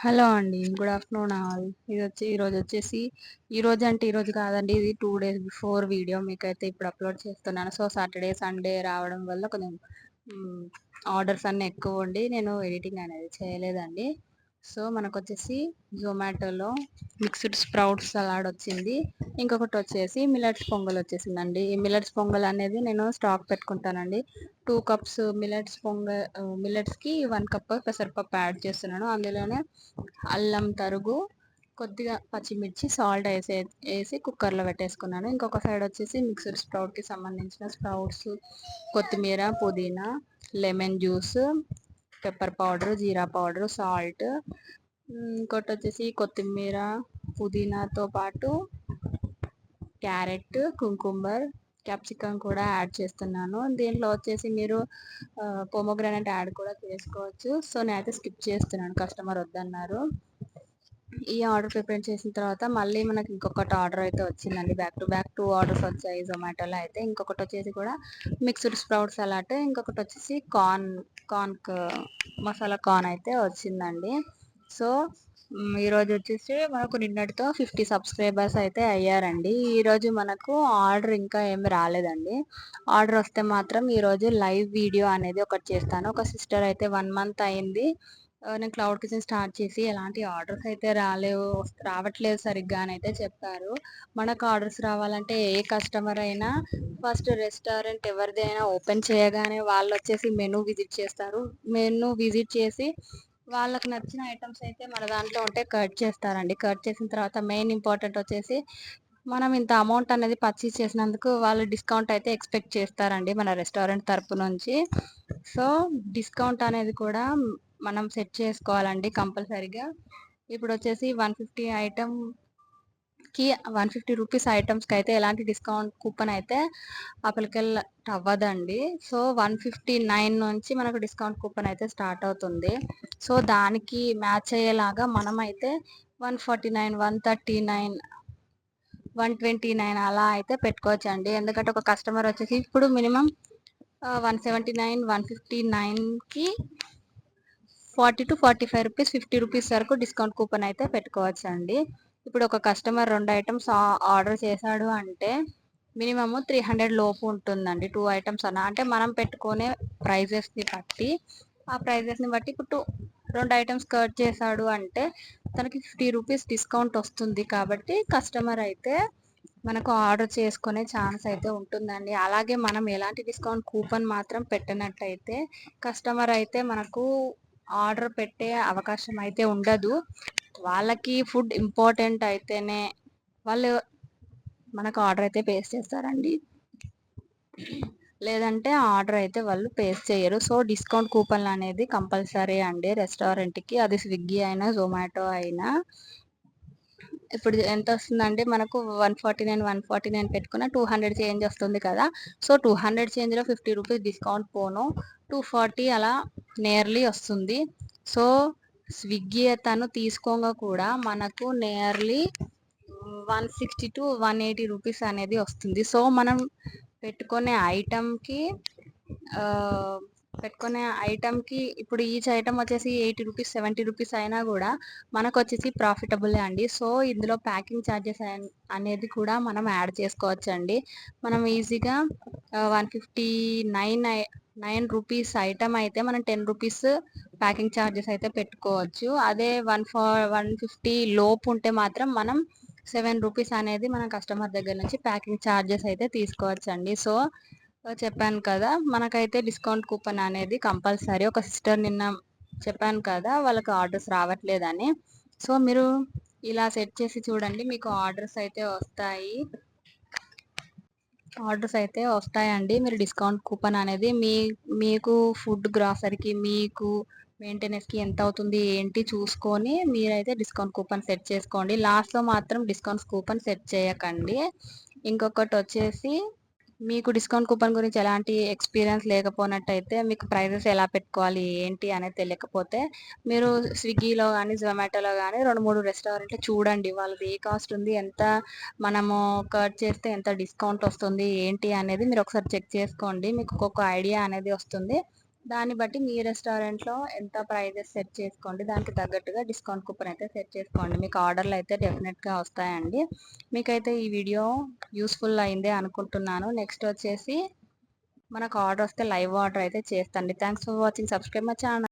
Hello అండి good afternoon all. ఇది వచ్చి ఈరోజు వచ్చేసి ఈ రోజు అంటే ఈరోజు కాదండి ఇది టూ డేస్ బిఫోర్ వీడియో మీకైతే ఇప్పుడు అప్లోడ్ చేస్తున్నాను. సో సాటర్డే సండే రావడం వల్ల కొంచెం ఆర్డర్స్ అన్నీ ఎక్కువ ఉండి నేను ఎడిటింగ్ అనేది చేయలేదండి. సో మనకు వచ్చేసి జొమాటోలో మిక్స్డ్ స్ప్రౌట్స్. సలాడ్ వచ్చింది ఇంకొకటి వచ్చేసి మిలట్స్ పొంగల్ వచ్చేసిందండి ఈ మిలట్స్ పొంగల్ అనేది నేను స్టాక్ పెట్టుకుంటానండి. టూ కప్స్ మిలట్స్ పొంగల్ మిలట్స్కి వన్ కప్ పెసరపప్పు యాడ్ చేస్తున్నాను. అందులోనే అల్లం తరుగు కొద్దిగా పచ్చిమిర్చి సాల్ట్ వేసే వేసి కుక్కర్లో పెట్టేసుకున్నాను. ఇంకొక సైడ్ వచ్చేసి మిక్స్డ్ స్ప్రౌట్కి సంబంధించిన స్ప్రౌట్స్ కొత్తిమీర పుదీనా lemon juice pepper powder jeera powder salt ఇంకోటి వచ్చేసి కొత్తిమీర పుదీనాతో పాటు క్యారెట్ కుంకుంబర్ క్యాప్సికమ్ కూడా యాడ్ చేస్తున్నాను. దీంట్లో వచ్చేసి మీరు పోమోగ్రానైట్ యాడ్ కూడా చేసుకోవచ్చు. సో నేనైతే స్కిప్ చేస్తున్నాను. కస్టమర్ వద్దన్నారు. ఈ ఆర్డర్ ప్రిపేర్ చేసిన తర్వాత మళ్ళీ మనకి ఇంకొకటి ఆర్డర్ అయితే వచ్చిందండి. Back to back two orders వచ్చాయి జొమాటోలో అయితే. ఇంకొకటి వచ్చేసి కూడా మిక్స్డ్ స్ప్రౌట్స్ అలాట్ ఇంకొకటి వచ్చేసి కార్న్ కార్న్ మసాలా కార్న్ అయితే వచ్చిందండి. సో ఈరోజు వచ్చేసి మనకు నిన్నటితో ఫిఫ్టీ సబ్స్క్రైబర్స్ అయితే అయ్యారండి. ఈరోజు మనకు ఆర్డర్ ఇంకా ఏమి రాలేదండి. ఆర్డర్ వస్తే మాత్రం ఈరోజు లైవ్ వీడియో అనేది ఒకటి చేస్తాను. ఒక సిస్టర్ అయితే వన్ మంత్ అయింది. నేను క్లౌడ్ కిచెన్ స్టార్ట్ చేసి ఎలాంటి ఆర్డర్స్ అయితే రాలేవు రావట్లేదు సరిగ్గా అని అయితే చెప్పారు. మనకు ఆర్డర్స్ రావాలంటే ఏ కస్టమర్ అయినా ఫస్ట్ రెస్టారెంట్ ఎవరిదైనా ఓపెన్ చేయగానే వాళ్ళు వచ్చేసి మెనూ విజిట్ చేస్తారు. మెనూ విజిట్ చేసి వాళ్ళకి నచ్చిన ఐటమ్స్ అయితే మన దాంట్లో ఉంటే కట్ చేస్తారండి. కట్ చేసిన తర్వాత మెయిన్ ఇంపార్టెంట్ వచ్చేసి మనం ఇంత అమౌంట్ అనేది పర్చేస్ చేసినందుకు వాళ్ళు డిస్కౌంట్ అయితే ఎక్స్పెక్ట్ చేస్తారండి మన రెస్టారెంట్ తరపు నుంచి. సో డిస్కౌంట్ అనేది కూడా మనం సెట్ చేసుకోవాలండి కంపల్సరిగా. ఇప్పుడు వచ్చేసి వన్ ఫిఫ్టీ ఐటమ్కి వన్ ఫిఫ్టీ రూపీస్ ఐటమ్స్కి అయితే ఎలాంటి డిస్కౌంట్ కూపన్ అయితే అప్లికల్ అవ్వదండి. సో వన్ ఫిఫ్టీ నైన్ నుంచి మనకు డిస్కౌంట్ కూపన్ అయితే స్టార్ట్ అవుతుంది. సో దానికి మ్యాచ్ అయ్యేలాగా మనం అయితే one forty nine one thirty nine one twenty nine అలా అయితే పెట్టుకోవచ్చు అండి ఎందుకంటే ఒక కస్టమర్ వచ్చేసి ఇప్పుడు minimum one seventy nine one fifty నైన్కి forty to forty five rupees fifty rupees వరకు డిస్కౌంట్ కూపన్ అయితే పెట్టుకోవచ్చు అండి ఇప్పుడు ఒక కస్టమర్ రెండు ఐటమ్స్ ఆర్డర్ చేశాడు అంటే మినిమమ్ త్రీ హండ్రెడ్ లోపు ఉంటుందండి టూ ఐటమ్స్ అన్న. అంటే మనం పెట్టుకునే ప్రైజెస్ని బట్టి ఆ ప్రైజెస్ని బట్టి ఇప్పుడు టూ రెండు ఐటమ్స్ కట్ చేశాడు అంటే తనకి ఫిఫ్టీ రూపీస్ డిస్కౌంట్ వస్తుంది కాబట్టి కస్టమర్ అయితే మనకు ఆర్డర్ చేసుకునే ఛాన్స్ అయితే ఉంటుందండి. అలాగే మనం ఎలాంటి డిస్కౌంట్ కూపన్ మాత్రం పెట్టినట్టయితే కస్టమర్ అయితే మనకు ఆర్డర్ పెట్టే అవకాశం అయితే ఉండదు. వాళ్ళకి ఫుడ్ ఇంపార్టెంట్ అయితేనే వాళ్ళు మనకు ఆర్డర్ అయితే పేస్ చేస్తారండి. లేదంటే ఆర్డర్ అయితే వాళ్ళు పేస్ చేయరు. సో డిస్కౌంట్ కూపన్లు అనేది కంపల్సరీ అండి. రెస్టారెంట్కి అది స్విగ్గీ అయినా జొమాటో అయినా ఇప్పుడు ఎంత వస్తుందంటే మనకు one forty nine one forty nine పెట్టుకున్న టూ హండ్రెడ్ చేంజ్ వస్తుంది కదా. సో టూ హండ్రెడ్ చేంజ్లో ఫిఫ్టీ రూపీస్ డిస్కౌంట్ పోను. టూ ఫార్టీ అలా నియర్లీ వస్తుంది. సో స్విగ్గీ తను తీసుకోగా కూడా మనకు nearly one sixty to one eighty rupees అనేది వస్తుంది. సో మనం పెట్టుకునే ఐటమ్కి పెట్టుకునే ఐటమ్కి ఇప్పుడు ఈచ్ ఐటమ్ వచ్చేసి ఎయిటీ రూపీస్ సెవెంటీ రూపీస్ అయినా కూడా మనకు వచ్చేసి ప్రాఫిటబులే అండి. సో ఇందులో ప్యాకింగ్ ఛార్జెస్ అనేది కూడా మనం యాడ్ చేసుకోవచ్చు అండి. మనం ఈజీగా one fifty nine nine rupees item అయితే మనం టెన్ రూపీస్ ప్యాకింగ్ ఛార్జెస్ అయితే పెట్టుకోవచ్చు. అదే వన్ ఫార్ వన్ ఫిఫ్టీ లోపు ఉంటే మాత్రం మనం సెవెన్ రూపీస్ అనేది మన కస్టమర్ దగ్గర నుంచి ప్యాకింగ్ ఛార్జెస్ అయితే తీసుకోవచ్చు అండి. సో చెప్పాను కదా మనకైతే డిస్కౌంట్ కూపన్ అనేది కంపల్సరీ. ఒక సిస్టర్ నిన్న చెప్పాను కదా వాళ్ళకి ఆర్డర్స్ రావట్లేదని. సో మీరు ఇలా సెట్ చేసి చూడండి మీకు ఆర్డర్స్ అయితే వస్తాయి. ఆర్డర్స్ అయితే వస్తాయండి. మీరు డిస్కౌంట్ కూపన్ అనేది మీ మీకు ఫుడ్ గ్రాసరీకి మీకు మెయింటెనెన్స్కి ఎంత అవుతుంది ఏంటి చూసుకొని మీరైతే డిస్కౌంట్ కూపన్ సెట్ చేసుకోండి. లాస్ట్లో మాత్రం డిస్కౌంట్ కూపన్ సెట్ చేయకండి. ఇంకొకటి వచ్చేసి మీకు డిస్కౌంట్ కూపన్ గురించి ఎలాంటి ఎక్స్పీరియన్స్ లేకపోయినట్టయితే మీకు ప్రైజెస్ ఎలా పెట్టుకోవాలి ఏంటి అనేది తెలియకపోతే మీరు స్విగ్గీలో కానీ జొమాటోలో కానీ రెండు మూడు రెస్టారెంట్లు చూడండి. వాళ్ళది ఏ కాస్ట్ ఉంది ఎంత మనము కట్ చేస్తే ఎంత డిస్కౌంట్ వస్తుంది ఏంటి అనేది మీరు ఒకసారి చెక్ చేసుకోండి. మీకు ఒక్కొక్క ఐడియా అనేది వస్తుంది. దాన్ని బట్టి మీ రెస్టారెంట్లో ఎంత ప్రైజెస్ సెట్ చేసుకోండి. దానికి తగ్గట్టుగా డిస్కౌంట్ కూపన్ అయితే సెట్ చేసుకోండి. మీకు ఆర్డర్లు అయితే డెఫినెట్గా వస్తాయండి. మీకైతే ఈ వీడియో యూస్ఫుల్ అయిందే అనుకుంటున్నాను. నెక్స్ట్ వచ్చేసి మనకు ఆర్డర్ వస్తే లైవ్ ఆర్డర్ అయితే చేస్తండి thanks for watching. Subscribe my channel.